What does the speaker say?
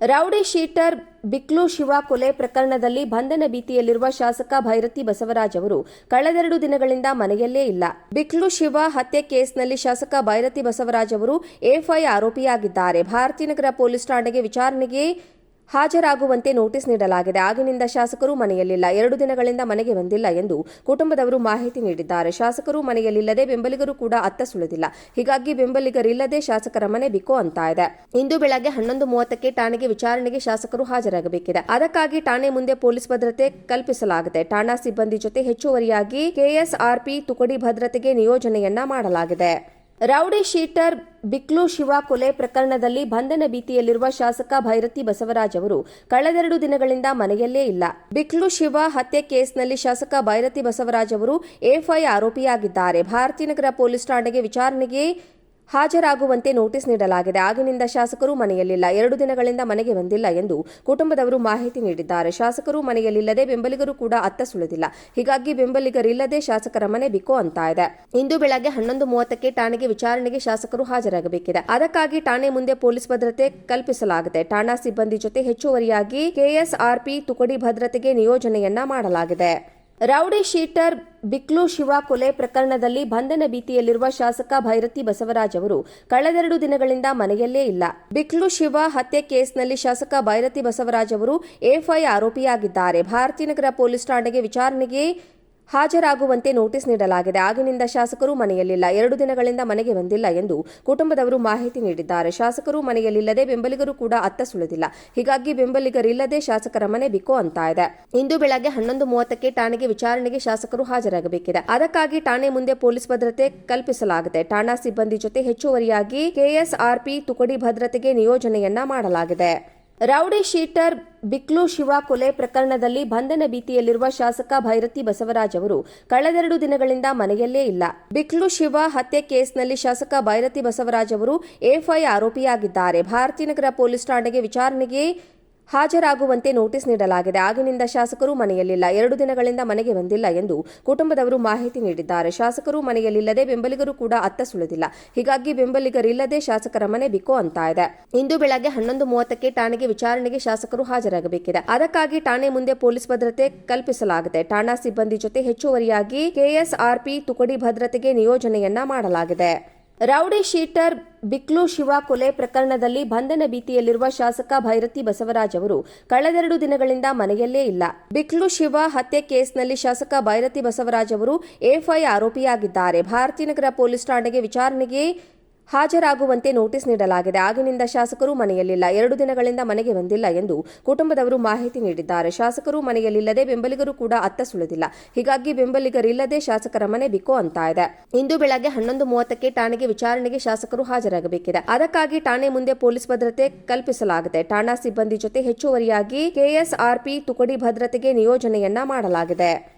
Rowdy sheeter ಬಿಕ್ಲು Shiva ಕೊಲೆ ಪ್ರಕರಣದಲ್ಲಿ ಬಂಧನ ಭೀತಿಯಲ್ಲಿರುವ ಶಾಸಕ ಭೈರತಿ ಬಸವರಾಜ್ ಅವರು ಕಳೆದೆರಡು ದಿನಗಳಿಂದ ಮನೆಯಲ್ಲೇ ಇಲ್ಲ. ಬಿಕ್ಲು ಶಿವ ಹತ್ಯೆ ಕೇಸ್ನಲ್ಲಿ ಶಾಸಕ ಭೈರತಿ ಬಸವರಾಜ್ ಅವರು ಎಫ್ಐ ಆರೋಪಿಯಾಗಿದ್ದಾರೆ. ಭಾರತೀನಗರ ಪೊಲೀಸ್ ಠಾಣೆಗೆ ವಿಚಾರಣೆಗೆ ಹಾಜರಾಗುವಂತೆ ನೋಟಿಸ್ ನೀಡಲಾಗಿದೆ. ಆಗಿನಿಂದ ಶಾಸಕರು ಮನೆಯಲ್ಲಿಲ್ಲ. ಎರಡು ದಿನಗಳಿಂದ ಮನೆಗೆ ಬಂದಿಲ್ಲ ಎಂದು ಕುಟುಂಬದವರು ಮಾಹಿತಿ ನೀಡಿದ್ದಾರೆ. ಶಾಸಕರು ಮನೆಯಲ್ಲಿಲ್ಲದೆ ಬೆಂಬಲಿಗರು ಕೂಡ ಅತ್ತ ಸುಳಿದಿಲ್ಲ. ಹೀಗಾಗಿ ಬೆಂಬಲಿಗರಿಲ್ಲದೆ ಶಾಸಕರ ಮನೆ ಬಿಕೋ ಅಂತ ಇದೆ. ಇಂದು ಬೆಳಗ್ಗೆ ಹನ್ನೊಂದು ಮೂವತ್ತಕ್ಕೆ ಠಾಣೆಗೆ ವಿಚಾರಣೆಗೆ ಶಾಸಕರು ಹಾಜರಾಗಬೇಕಿದೆ. ಅದಕ್ಕಾಗಿ ಠಾಣೆ ಮುಂದೆ ಪೊಲೀಸ್ ಭದ್ರತೆ ಕಲ್ಪಿಸಲಾಗಿದೆ. ಠಾಣಾ ಸಿಬ್ಬಂದಿ ಜೊತೆ ಹೆಚ್ಚುವರಿಯಾಗಿ ಕೆಎಸ್ಆರ್ಪಿ ತುಕಡಿ ಭದ್ರತೆಗೆ ನಿಯೋಜನೆಯನ್ನ ಮಾಡಲಾಗಿದೆ. ರೌಡಿ ಶೀಟರ್ ಬಿಕ್ಲು ಶಿವ ಕೊಲೆ ಪ್ರಕರಣದಲ್ಲಿ ಬಂಧನ ಭೀತಿಯಲ್ಲಿರುವ ಶಾಸಕ ಭೈರತಿ ಬಸವರಾಜ್ ಅವರು ಕಳೆದೆರಡು ದಿನಗಳಿಂದ ಮನೆಯಲ್ಲೇ ಇಲ್ಲ. ಬಿಕ್ಲು ಶಿವ ಹತ್ಯೆ ಕೇಸ್ನಲ್ಲಿ ಶಾಸಕ ಭೈರತಿ ಬಸವರಾಜ್ ಅವರು ಎಫ್ಐ ಆರೋಪಿಯಾಗಿದ್ದಾರೆ. ಭಾರತೀನಗರ ಪೊಲೀಸ್ ಠಾಣೆಗೆ ವಿಚಾರಣೆಗೆ ಹಾಜರಾಗುವಂತೆ ನೋಟಿಸ್ ನೀಡಲಾಗಿದೆ. ಆಗಿನಿಂದ ಶಾಸಕರು ಮನೆಯಲ್ಲಿಲ್ಲ. ಎರಡು ದಿನಗಳಿಂದ ಮನೆಗೆ ಬಂದಿಲ್ಲ ಎಂದು ಕುಟುಂಬದವರು ಮಾಹಿತಿ ನೀಡಿದ್ದಾರೆ. ಶಾಸಕರು ಮನೆಯಲ್ಲಿಲ್ಲದೆ ಬೆಂಬಲಿಗರು ಕೂಡ ಅತ್ತ ಸುಳಿದಿಲ್ಲ. ಹೀಗಾಗಿ ಬೆಂಬಲಿಗರಿಲ್ಲದೆ ಶಾಸಕರ ಮನೆ ಬಿಕೋ ಅಂತ ಇದೆ. ಇಂದು ಬೆಳಗ್ಗೆ ಹನ್ನೊಂದು ಮೂವತ್ತಕ್ಕೆ ಠಾಣೆಗೆ ವಿಚಾರಣೆಗೆ ಶಾಸಕರು ಹಾಜರಾಗಬೇಕಿದೆ. ಅದಕ್ಕಾಗಿ ಠಾಣೆ ಮುಂದೆ ಪೊಲೀಸ್ ಭದ್ರತೆ ಕಲ್ಪಿಸಲಾಗಿದೆ. ಠಾಣಾ ಸಿಬ್ಬಂದಿ ಜೊತೆ ಹೆಚ್ಚುವರಿಯಾಗಿ ಕೆಎಸ್ಆರ್ಪಿ ತುಕಡಿ ಭದ್ರತೆಗೆ ನಿಯೋಜನೆಯನ್ನ ಮಾಡಲಾಗಿದೆ. ರೌಡಿ ಶೀಟರ್ ಬಿಕ್ಲು ಶಿವ ಕೊಲೆ ಪ್ರಕರಣದಲ್ಲಿ ಬಂಧನ ಭೀತಿಯಲ್ಲಿರುವ ಶಾಸಕ ಭೈರತಿ ಬಸವರಾಜ್ ಅವರು ಕಳೆದೆರಡು ದಿನಗಳಿಂದ ಮನೆಯಲ್ಲೇ ಇಲ್ಲ. ಬಿಕ್ಲು ಶಿವ ಹತ್ಯೆ ಕೇಸ್ನಲ್ಲಿ ಶಾಸಕ ಭೈರತಿ ಬಸವರಾಜ್ ಅವರು ಎಫ್ಐ ಆರೋಪಿಯಾಗಿದ್ದಾರೆ. ಭಾರತೀನಗರ ಪೊಲೀಸ್ ಠಾಣೆಗೆ ವಿಚಾರಣೆಗೆ ಹಾಜರಾಗುವಂತೆ ನೋಟಿಸ್ ನೀಡಲಾಗಿದೆ. ಆಗಿನಿಂದ ಶಾಸಕರು ಮನೆಯಲ್ಲಿಲ್ಲ. ಎರಡು ದಿನಗಳಿಂದ ಮನೆಗೆ ಬಂದಿಲ್ಲ ಎಂದು ಕುಟುಂಬದವರು ಮಾಹಿತಿ ನೀಡಿದ್ದಾರೆ. ಶಾಸಕರು ಮನೆಯಲ್ಲಿಲ್ಲದೆ ಬೆಂಬಲಿಗರು ಕೂಡ ಅತ್ತ ಸುಳಿದಿಲ್ಲ. ಹೀಗಾಗಿ ಬೆಂಬಲಿಗರಿಲ್ಲದೆ ಶಾಸಕರ ಮನೆ ಬಿಕೋ ಅಂತ ಇದೆ. ಇಂದು ಬೆಳಗ್ಗೆ ಹನ್ನೊಂದು ಮೂವತ್ತಕ್ಕೆ ಠಾಣೆಗೆ ವಿಚಾರಣೆಗೆ ಶಾಸಕರು ಹಾಜರಾಗಬೇಕಿದೆ. ಅದಕ್ಕಾಗಿ ಠಾಣೆ ಮುಂದೆ ಪೊಲೀಸ್ ಭದ್ರತೆ ಕಲ್ಪಿಸಲಾಗಿದೆ. ಠಾಣಾ ಸಿಬ್ಬಂದಿ ಜೊತೆ ಹೆಚ್ಚುವರಿಯಾಗಿ ಕೆಎಸ್ಆರ್ಪಿ ತುಕಡಿ ಭದ್ರತೆಗೆ ನಿಯೋಜನೆಯನ್ನ ಮಾಡಲಾಗಿದೆ. ರೌಡಿ ಶೀಟರ್ ಬಿಕ್ಲು ಶಿವ ಕೊಲೆ ಪ್ರಕರಣದಲ್ಲಿ ಬಂಧನ ಭೀತಿಯಲ್ಲಿರುವ ಶಾಸಕ ಭೈರತಿ ಬಸವರಾಜ್ ಅವರು ಕಳೆದೆರಡು ದಿನಗಳಿಂದ ಮನೆಯಲ್ಲೇ ಇಲ್ಲ. ಬಿಕ್ಲು ಶಿವ ಹತ್ಯೆ ಕೇಸ್ನಲ್ಲಿ ಶಾಸಕ ಭೈರತಿ ಬಸವರಾಜ್ ಅವರು ಎಫ್ಐ ಆರೋಪಿಯಾಗಿದ್ದಾರೆ. ಭಾರತೀನಗರ ಪೊಲೀಸ್ ಠಾಣೆಗೆ ವಿಚಾರಣೆಗೆ ಹಾಜರಾಗುವಂತೆ ನೋಟಿಸ್ ನೀಡಲಾಗಿದೆ. ಆಗಿನಿಂದ ಶಾಸಕರು ಮನೆಯಲ್ಲಿಲ್ಲ. ಎರಡು ದಿನಗಳಿಂದ ಮನೆಗೆ ಬಂದಿಲ್ಲ ಎಂದು ಕುಟುಂಬದವರು ಮಾಹಿತಿ ನೀಡಿದ್ದಾರೆ. ಶಾಸಕರು ಮನೆಯಲ್ಲಿಲ್ಲದೆ ಬೆಂಬಲಿಗರು ಕೂಡ ಅತ್ತ ಸುಳಿದಿಲ್ಲ. ಹೀಗಾಗಿ ಬೆಂಬಲಿಗರಿಲ್ಲದೆ ಶಾಸಕರ ಮನೆ ಬಿಕೋ ಅಂತ ಇದೆ. ಇಂದು ಬೆಳಗ್ಗೆ ಹನ್ನೊಂದು ಮೂವತ್ತಕ್ಕೆ ಠಾಣೆಗೆ ವಿಚಾರಣೆಗೆ ಶಾಸಕರು ಹಾಜರಾಗಬೇಕಿದೆ. ಅದಕ್ಕಾಗಿ ಠಾಣೆ ಮುಂದೆ ಪೊಲೀಸ್ ಭದ್ರತೆ ಕಲ್ಪಿಸಲಾಗಿದೆ. ಠಾಣಾ ಸಿಬ್ಬಂದಿ ಜೊತೆ ಹೆಚ್ಚುವರಿಯಾಗಿ ಕೆಎಸ್ಆರ್ಪಿ ತುಕಡಿ ಭದ್ರತೆಗೆ ನಿಯೋಜನೆಯನ್ನ ಮಾಡಲಾಗಿದೆ. ರೌಡಿ ಶೀಟರ್ ಬಿಕ್ಲು ಶಿವ ಕೊಲೆ ಪ್ರಕರಣದಲ್ಲಿ ಬಂಧನ ಭೀತಿಯಲ್ಲಿರುವ ಶಾಸಕ ಭೈರತಿ ಬಸವರಾಜ್ ಅವರು ಕಳೆದೆರಡು ದಿನಗಳಿಂದ ಮನೆಯಲ್ಲೇ ಇಲ್ಲ. ಬಿಕ್ಲು ಶಿವ ಹತ್ಯೆ ಕೇಸ್ನಲ್ಲಿ ಶಾಸಕ ಭೈರತಿ ಬಸವರಾಜ್ ಅವರು ಎಫ್ಐ ಆರೋಪಿಯಾಗಿದ್ದಾರೆ. ಭಾರತೀನಗರ ಪೊಲೀಸ್ ಠಾಣೆಗೆ ವಿಚಾರಣೆಗೆ ಹಾಜರಾಗುವಂತೆ ನೋಟಿಸ್ ನೀಡಲಾಗಿದೆ. ಆಗಿನಿಂದ ಶಾಸಕರು ಮನೆಯಲ್ಲಿಲ್ಲ. ಎರಡು ದಿನಗಳಿಂದ ಮನೆಗೆ ಬಂದಿಲ್ಲ ಎಂದು ಕುಟುಂಬದವರು ಮಾಹಿತಿ ನೀಡಿದ್ದಾರೆ. ಶಾಸಕರು ಮನೆಯಲ್ಲಿಲ್ಲದೆ ಬೆಂಬಲಿಗರು ಕೂಡ ಅತ್ತ ಸುಳಿದಿಲ್ಲ. ಹೀಗಾಗಿ ಬೆಂಬಲಿಗರಿಲ್ಲದೆ ಶಾಸಕರ ಮನೆ ಬಿಕೋ ಅಂತ ಇದೆ. ಇಂದು ಬೆಳಗ್ಗೆ ಹನ್ನೊಂದು ಮೂವತ್ತಕ್ಕೆ ಠಾಣೆಗೆ ವಿಚಾರಣೆಗೆ ಶಾಸಕರು ಹಾಜರಾಗಬೇಕಿದೆ. ಅದಕ್ಕಾಗಿ ಠಾಣೆ ಮುಂದೆ ಪೊಲೀಸ್ ಭದ್ರತೆ ಕಲ್ಪಿಸಲಾಗಿದೆ. ಠಾಣಾ ಸಿಬ್ಬಂದಿ ಜೊತೆ ಹೆಚ್ಚುವರಿಯಾಗಿ ಕೆಎಸ್ಆರ್ಪಿ ತುಕಡಿ ಭದ್ರತೆಗೆ ನಿಯೋಜನೆಯನ್ನ ಮಾಡಲಾಗಿದೆ.